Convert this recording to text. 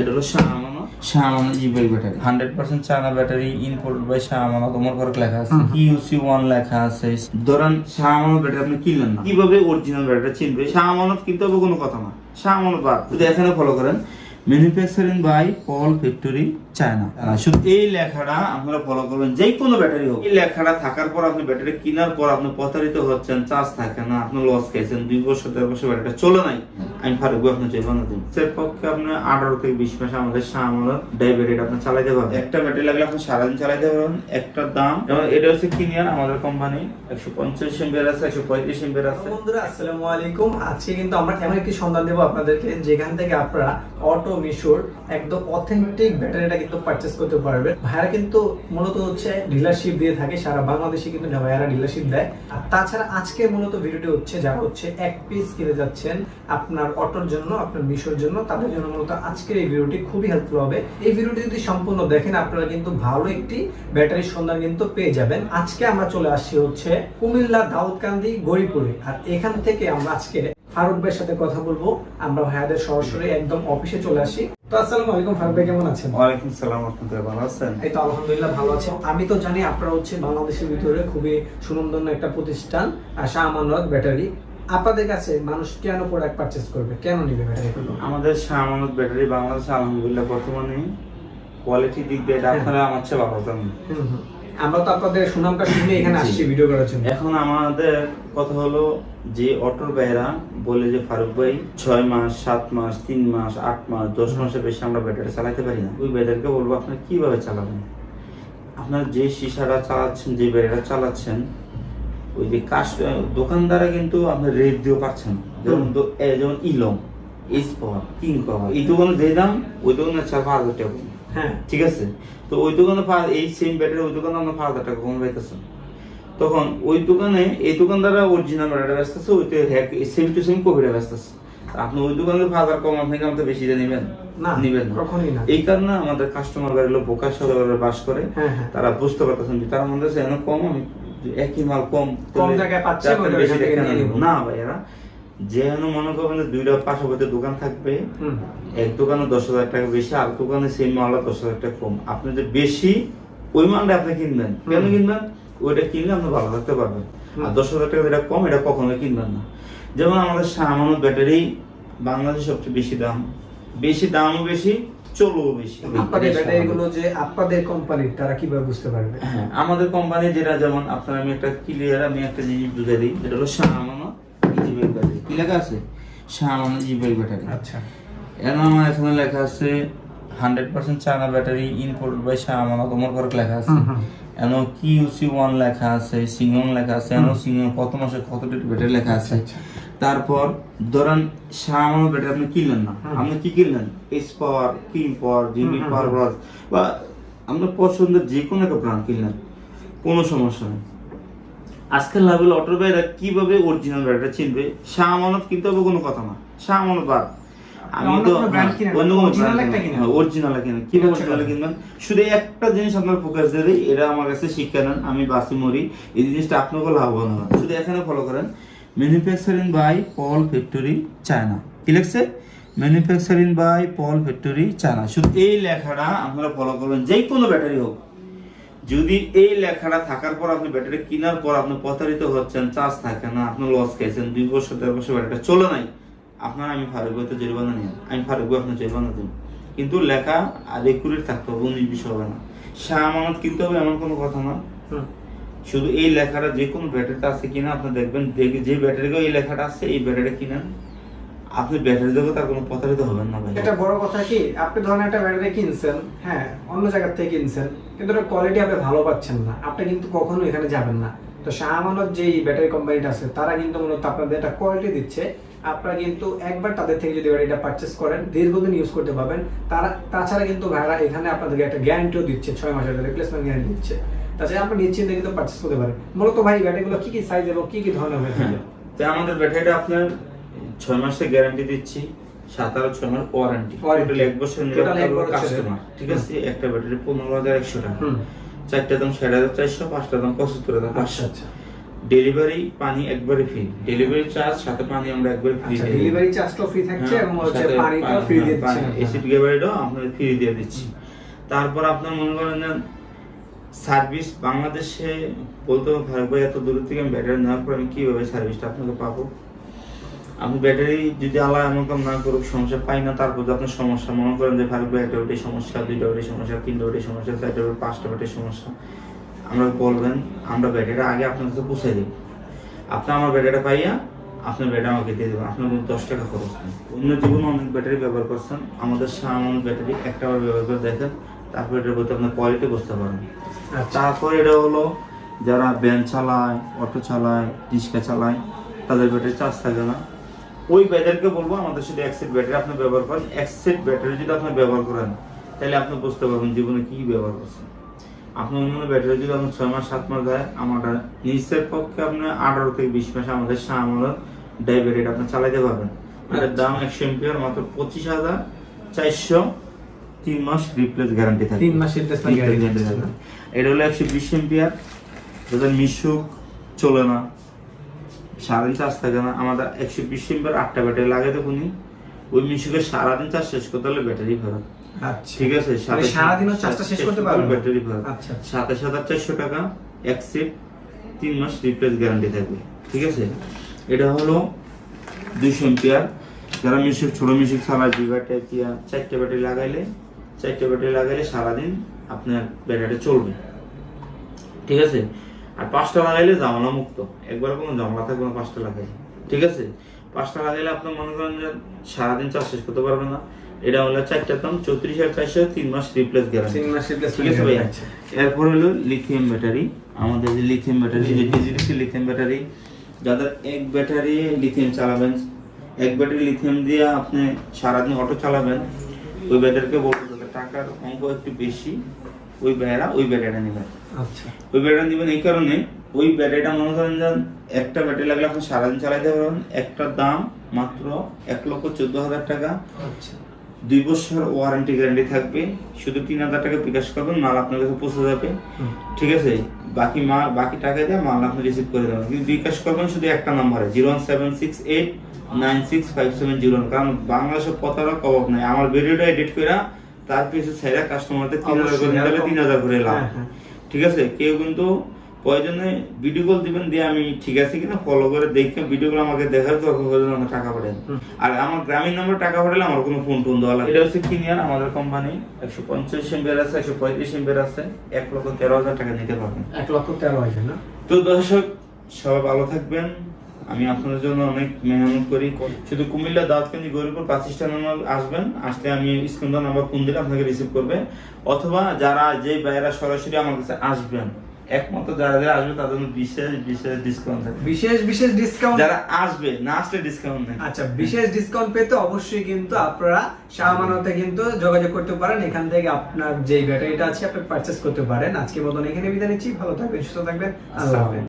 এটা হলো শাহামানো শাহামানো জিবেল battery. Hundred percent China battery import by শাহামানো তোমার ঘরে লেখা আছে ইউসি ওয়ান লেখা আছে। ধরেন শাহামানো ব্যাটারি আপনি কিনলেন না। কীভাবে অরিজিনাল ব্যাটারি চিনবে? শাহামানত কিনতে হবে কোনো কথা না শাহামানো বাদ। যদি এখানে ফলো করেন manufacturing by Paul factory China শুধু এই লেখাটা আপনারা ফলো করবেন যে কোনো ব্যাটারি হোক। এই লেখাটা থাকার পর আপনি ব্যাটারি কেনার পর আপনি প্রতারিত হচ্ছেন চার্জ থাকে না আপনি লস খাইছেন দুই বছর দেড় বছর ব্যাটারিটা চলে নাই। আমি ফারুক ভাই আপনার চলবে না দিন। সের পক্ষে আপনি আঠারো থেকে বিশ মাস আমাদের সামনে ডায়াবেটিস আপনি চালাইতে পারবেন। একটা ব্যাটারি লাগলে আপনি সারাদিন চালাইতে পারবেন একটা দাম। যেমন এটা হচ্ছে কিনিয়ান আমাদের কোম্পানি একশো পঞ্চাশ এমবিআর আছে একশো পঁয়ত্রিশ এমবিআর আছে। বন্ধুরা আসসালামু আলাইকুম। আজকে কিন্তু আমরা এমন একটি সন্ধান দেবো আপনাদেরকে যেখান থেকে আপনারা অটো মিশোর একদম অথেন্টিক ব্যাটারিটা কিন্তু পারচেস করতে পারবেন। ভাইয়ারা কিন্তু মূলত হচ্ছে ডিলারশিপ দিয়ে থাকে, সারা বাংলাদেশে কিন্তু ভাইয়ারা ডিলারশিপ দেয়। আর তাছাড়া আজকে মূলত ভিডিওটি হচ্ছে যারা হচ্ছে এক পিস কিনে যাচ্ছেন, আপনার অটোর জন্য, আপনার মিশোর জন্য, তাদের জন্য মূলত আজকের এই ভিডিওটি খুবই হেল্পফুল হবে। এই ভিডিওটি যদি সম্পূর্ণ দেখেন, আপনারা কিন্তু ভালো একটি ব্যাটারির সন্ধান কিন্তু পেয়ে যাবেন। আজকে আমরা চলে আসছি হচ্ছে কুমিল্লা দাউদকান্দি গরিপুরে আর এখান থেকে আমরা আজকে ফারুক ভাইয়ের সাথে কথা বলব। আমরা ভাইয়াদের সরাসরি একদম অফিসে চলে আসি। তো আসসালামু আলাইকুম ফারুক ভাই কেমন আছেন? ওয়ালাইকুম সালাম আপনাদের ভালো আছেন? এই তো আলহামদুলিল্লাহ ভালো আছে। আমি তো জানি আপনারা হচ্ছে বাংলাদেশের ভিতরে খুবই সুনন্দন্য একটা প্রতিষ্ঠান আর শাহ আমানত ব্যাটারি। আপনাদের কাছে মানুষ কেন প্রোডাক্ট পারচেজ করবে? কেন নিবে ব্যাটারিগুলো আমাদের শাহমানত ব্যাটারি বাংলাদেশে আলহামদুলিল্লাহ বর্তমানে কোয়ালিটি দিক দিয়ে এটা আপনারা আমার চেয়ে ভালো জানেন হুম হুম। আমরা তো আপনাদের সুনামটা শুনে এখানে আসছি ভিডিও করার জন্য। এখন আমাদের কথা হলো যে অটোর ভাইরা বলে যে ফারুক ভাই ছয় মাস সাত মাস তিন মাস আট মাস দশ মাসের বেশি আমরা ব্যাটারি চালাতে পারি না। ওই ব্যাটারিকে বলব আপনার কীভাবে চালাবেন? আপনার যে সিসাটা চালাচ্ছেন যে ব্যাটারিটা চালাচ্ছেন ওই যে কাস্ট দোকানদারা কিন্তু আপনার রেট দিয়েও পাচ্ছেন। যেমন এ যেমন ইলম এইচ পাওয়ার কিং পাওয়ার এই দোকানে যে দাম ওই দোকানে চার পাঁচ হাজার টাকা। হ্যাঁ ঠিক আছে। তো ওই দোকানে এই সেম ব্যাটারি ওই দোকানে আমরা পাঁচ হাজার টাকা কম পাইতেছেন তখন ওই দোকানে এই দোকানদাররা অরিজিনাল ব্যাটারি ব্যস্ত আছে ওইটা সেম টু সেম ব্যস্ত আছে। আপনি ওই দোকানে পাঁচ হাজার কম আপনি আমাদের বেশি নেবেন? না নিবেন কখনই না। এই কারণে আমাদের কাস্টমার গাড়িগুলো বোকা শহরে বাস করে। হ্যাঁ হ্যাঁ। তারা বুঝতে পারতেছেন যে তার মধ্যে কম আমি একই মাল কম কম জায়গায় পাচ্ছি। না ভাইয়ারা। যেন মনে করবেন দুইটা পাশাপাশি দোকান থাকবে। এক দোকানে দশ হাজার টাকা বেশি আর দোকানে সেই মালটা দশ হাজার টাকা কম। আপনি যে বেশি ওই মালটা আপনি কিনবেন। কেন কিনবেন? ওইটা কিনলে আপনি ভালো থাকতে পারবেন। আর দশ হাজার টাকা যেটা কম এটা কখনো কিনবেন না। যেমন আমাদের সামান্য ব্যাটারি বাংলাদেশে সবচেয়ে বেশি দাম। বেশি দামও বেশি চলও বেশি। আপনাদের ব্যাটারিগুলো যে আপনাদের কোম্পানির তারা কীভাবে বুঝতে পারবে? হ্যাঁ আমাদের কোম্পানি যেটা যেমন আপনার আমি একটা ক্লিয়ার আমি একটা জিনিস বুঝাই দিই যেটা হলো কি লেখা আছে? ব্যাটারি। আচ্ছা। এর আমার এখানে লেখা আছে hundred percent China battery import by শাহামানো তোমার ঘরে লেখা আছে। এন ওয়ান লেখা আছে লেখা আছে এন কত মাসে কত ডেট ব্যাটারি লেখা আছে? আচ্ছা। তারপর ধরেন শাহামানো ব্যাটারি আপনি কিনলেন না আপনি কি কিনলেন? এস পাওয়ার কিং পাওয়ার হুম, পাওয়ার বা আপনার পছন্দের যে কোনো একটা ব্র্যান্ড কিনলেন কোনো সমস্যা নেই। আজকাল লাভেল অটোর ভাইরা কীভাবে অরিজিনাল ব্যাটারি চিনবে? শাহ আমানত কিনতে হবে কোনো কথা না। শাহ আমানত বাদ। আমি তো অন্য কোনো। হ্যাঁ। কীভাবে। কিনবেন? শুধু একটা জিনিস আপনার ফোকাস দিয়ে দিই এটা আমার কাছে শিক্ষা নেন। আমি বাসি মরি এই জিনিসটা আপনাকেও লাভবান শুধু এখানে ফলো করেন। Manufacturing by Paul factory China কি লিখছে? Manufacturing by Paul factory China শুধু এই লেখাটা আপনারা ফলো করবেন। যে কোনো ব্যাটারি হোক। যদি এই লেখাটা থাকার পর আপনি ব্যাটারি কেনার পর আপনি প্রতারিত হচ্ছেন চার্জ থাকে না আপনি লস খাইছেন দুই বছর দেড় বছর ব্যাটারিটা চলে নাই আপনার আমি ফারুক তো জরিমানা নিন আমি ফারুক আপনার জরিমানা দিন কিন্তু লেখা আর একুরেট থাকতে হবে উনিশ বিশ হবে না। শাহ আমানত কিনতে হবে এমন কোনো কথা না। শুধু এই লেখাটা যে কোনো ব্যাটারিতে আছে কিনা আপনি দেখবেন দেখে যে ব্যাটারিতে এই লেখাটা আছে এই ব্যাটারি কিনেন। আপনি ব্যাটারি দেখে তার কোনো প্রতারিত হবেন না ভাই। এটা বড় কথা কি আপনি ধরেন একটা ব্যাটারি কিনছেন হ্যাঁ অন্য জায়গা থেকে কিনছেন কিন্তু ওটার কোয়ালিটি আপনি ভালো পাচ্ছেন না। আপনি কিন্তু কখনো এখানে যাবেন না। তো শাহ আমানত যে ব্যাটারি কোম্পানিটা আছে তারা কিন্তু মূলত আপনাদের একটা কোয়ালিটি দিচ্ছে। আপনারা কিন্তু একবার তাদের থেকে যদি ব্যাটারিটা পারচেস করেন দীর্ঘদিন ইউজ করতে পারবেন। তারা তাছাড়া কিন্তু ভাইরা এখানে আপনাদেরকে একটা গ্যারান্টিও দিচ্ছে ছয় মাসের রিপ্লেসমেন্ট গ্যারান্টি দিচ্ছে। তাছাড়া আপনি নিশ্চিন্তে কিন্তু পারচেস করতে পারেন। মূলত ভাই ব্যাটারিগুলো কি কি সাইজ এবং কি কি ধরনের হয়ে থাকে হ্যাঁ। তো আমাদের ব্যাটারিটা আপনার ছয় মাসের গ্যারান্টি দিচ্ছি সাত আর ছয় মাস ওয়ারেন্টি টোটাল এক বছর। কাস্টমার ঠিক আছে? একটা ব্যাটারি পনেরো হাজার একশো টাকা। চারটা দাম ষাট হাজার চারশো পাঁচটা দাম পঁচাত্তর হাজার আচ্ছা পাঁচশো। আচ্ছা ডেলিভারি পানি একবারে ফ্রি ডেলিভারি চার্জ সাথে পানি আমরা একবারে ফ্রি আচ্ছা ডেলিভারি চার্জটাও ফ্রি থাকছে এবং হচ্ছে পানিটাও ফ্রি দিয়ে দিচ্ছেন এসিড গ্যাবারিটাও আপনাদের ফ্রি দিয়ে দিচ্ছি। তারপর আপনার মনে করেন সার্ভিস বাংলাদেশে বলতে ভাই এত দূর থেকে আমি ব্যাটারি নেওয়ার পর আমি কীভাবে সার্ভিসটা আপনাকে পাবো? আপনি ব্যাটারি যদি আল্লাহ এমন কাম না করুক সমস্যা পাই না তারপর যদি আপনার সমস্যা মনে করেন যে ভাই একটা ওটাই সমস্যা দুইটা ওটাই সমস্যা তিনটা ওটাই সমস্যা চারটা ওটাই পাঁচটা ওটাই সমস্যা। আমরা বলবেন আমরা ব্যাটারিটা আগে আপনার কাছে পৌঁছে দিই। আপনি আমার ব্যাটারিটা পাইয়া আপনার ব্যাটারি আমাকে দিয়ে দেবেন। আপনার দশ টাকা খরচ নেই। অন্য জীবনে অনেক ব্যাটারি ব্যবহার করছেন। আমাদের সামান্য ব্যাটারি একটা বার ব্যবহার করে দেখেন। তারপর এটার প্রতি আপনার কোয়ালিটি বুঝতে পারবেন। আচ্ছা। তারপর এটা হলো যারা ভ্যান চালায় অটো চালায় রিক্সা চালায় তাদের ব্যাটারি চার্জ থাকে না। ওই ব্যাটারিকে বলব আমাদের সাথে একসেট ব্যাটারি আপনি ব্যবহার করেন। একসেট ব্যাটারি যদি আপনি ব্যবহার করেন তাহলে আপনি বুঝতে পারবেন জীবনে কি ব্যবহার করছেন। আপনার অন্য ব্যাটারি যদি আপনার ছয় মাস সাত মাস যায় আমার নিচের পক্ষে আপনি আঠারো থেকে বিশ মাস আমাদের সামলার ডাইব্যাটারি আপনি চালাইতে পারবেন। এটার দাম একশো এমপিয়ার মাত্র পঁচিশ হাজার চারশো তিন মাস রিপ্লেস গ্যারান্টি থাকে তিন মাসের রিপ্লেসমেন্ট গ্যারান্টি গ্যারান্টি থাকবে। এটা হলো একশো বিশ এমপিয়ার যাদের মিশুক চলে না। সারাদিন চার্জ থাকে না আমাদের একশো বিশ এমপিয়ার আটটা ব্যাটারি লাগে দেখুন ওই মিশুকে সারাদিন চার্জ শেষ করতে হলে ব্যাটারি ফেরত আচ্ছা। ঠিক আছে সারাদিনও চার্জটা শেষ করতে পারবেন? ব্যাটারি ফেরত আচ্ছা। সাতাশ হাজার চারশো টাকা এক সেট তিন মাস রিপ্লেস গ্যারান্টি থাকবে। ঠিক আছে? এটা হলো দুইশো এম্পিয়ার। যারা মিউজিক ছোট মিউজিক চালায় দুই ব্যাটারি দিয়া চারটে ব্যাটারি লাগাইলে চারটে ব্যাটারি লাগাইলে সারাদিন আপনার ব্যাটারি চলবে। ঠিক আছে? আর পাঁচটা লাগাইলে জামালা মুক্ত। একবার কোনো জামলা থাকবে না পাঁচটা লাগাইলে। ঠিক আছে? পাঁচটা লাগাইলে আপনার মনে করেন যে সারাদিন চার্জ শেষ করতে পারবে না। এটা হলো চারটা দাম চৌত্রিশ হাজার চারশো তিন মাস রিপ্লেস গ্যারান্টি তিন মাসের ঠিক আছে ভাইয়া? এরপর হলো লিথিয়াম ব্যাটারি আমাদের যে লিথিয়াম ব্যাটারি যে ডিজিডিসি লিথিয়াম ব্যাটারি যাদের এক ব্যাটারি লিথিয়াম চালাবেন এক ব্যাটারি লিথিয়াম দিয়ে আপনি সারাদিন অটো চালাবেন ওই ব্যাটারিকে বলব যাদের টাকার অঙ্ক একটু বেশি। ওই ব্যাটা ওই ব্যাটারিটা নেবেন আচ্ছা। ওই ব্যাটারি নেবেন এই কারণে ওই ব্যাটারিটা মনে করেন যে একটা ব্যাটারি লাগলে আপনি সারাদিন চালাতে পারবেন। একটার দাম মাত্র এক লক্ষ চোদ্দ হাজার টাকা। আচ্ছা। দুই বছর ওয়ারেন্টি গ্যারান্টি থাকবে। শুধু তিন হাজার টাকা বিকাশ করবেন মাল আপনার কাছে পৌঁছে যাবে। ঠিক আছে? বাকি মাল বাকি টাকা দিয়ে মাল আপনি রিসিভ করে দেবেন। কিন্তু বিকাশ করবেন শুধু একটা নাম্বারে zero one seven six eight nine six five seven zero কারণ বাংলাদেশের প্রতারক অভাব নাই। আমার ভিডিওটা এডিট করে তার পিছু ছেড়ে কাস্টমারদের তিন হাজার করে নিলে তিন হাজার করে লাভ। হ্যাঁ, হ্যাঁ। ঠিক আছে? কেউ কিন্তু প্রয়োজনে ভিডিও কল দিবেন দিয়ে আমি ঠিক আছে কিনা ফলো করে দেখে ভিডিও কল আমাকে দেখার দরকার হলে আমার টাকা পাঠান আর আমার গ্রামীণ নম্বর টাকা পাঠালে আমার কোনো ফোন টোন দেওয়া লাগে এটা হচ্ছে কিনিয়ার আমাদের কোম্পানি একশো পঞ্চাশ এমবিআর আছে একশো পঁয়ত্রিশ এমবিআর আছে। এক লক্ষ তেরো হাজার টাকা নিতে পারবেন। এক লক্ষ তেরো হাজার না? তো দর্শক সবাই ভালো থাকবেন। আমি আপনাদের জন্য অনেক মেহনত করি। শুধু কুমিল্লা দাউদকান্দি গরিপুর বাস স্ট্যান্ড আসবেন আসলে আমি স্ক্রিন নাম্বার ফোন দিলে আপনাকে রিসিভ করবে অথবা যারা যে বাইরা সরাসরি আমার কাছে আসবেন একমাত্র যারা যারা আসবে তাদের জন্য বিশেষ বিশেষ ডিসকাউন্ট থাকবে। বিশেষ বিশেষ ডিসকাউন্ট যারা আসবে না আসলে ডিসকাউন্ট নেই। আচ্ছা বিশেষ ডিসকাউন্ট পেতে অবশ্যই কিন্তু আপনারা শাহমানতে কিন্তু যোগাযোগ করতে পারেন। এখান থেকে আপনার যে ব্যাটারিটা আছে আপনি পারচেস করতে পারেন। আজকের মতন এখানে বিদায় নিচ্ছি। ভালো থাকবেন সুস্থ থাকবেন। আল্লাহ হাফেজ।